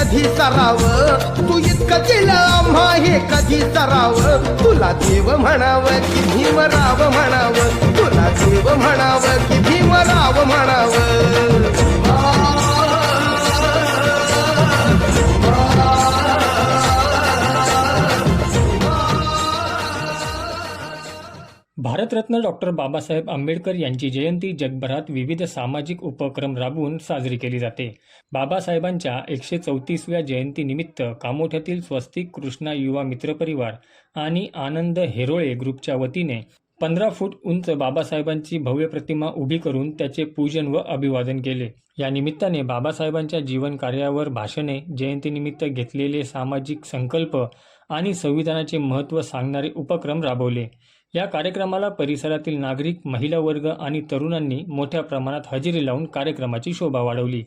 कधी सराव? तू इतकं केलं आम्हा हे कधी सराव? तुला देव म्हणावं की भीमराव म्हणावं. भारतरत्न डॉक्टर बाबासाहेब आंबेडकर यांची जयंती जगभरात विविध सामाजिक उपक्रम राबवून साजरी केली जाते. बाबासाहेबांच्या एकशे चौतीसव्या जयंतीनिमित्त कामोठ्यातील स्वस्तिक कृष्णा युवा मित्र परिवार आणि आनंद हेरोळे ग्रुपच्या वतीने पंधरा फूट उंच बाबासाहेबांची भव्य प्रतिमा उभी करून त्याचे पूजन व अभिवादन केले. या निमित्ताने बाबासाहेबांच्या जीवन कार्यावर भाषणे जयंतीनिमित्त घेतलेले सामाजिक संकल्प आणि संविधानाचे महत्त्व सांगणारे उपक्रम राबवले. या कार्यक्रमाला परिसरातील नागरिक महिला वर्ग आणि तरुणांनी मोठ्या प्रमाणात हजेरी लावून कार्यक्रमाची शोभा वाढवली.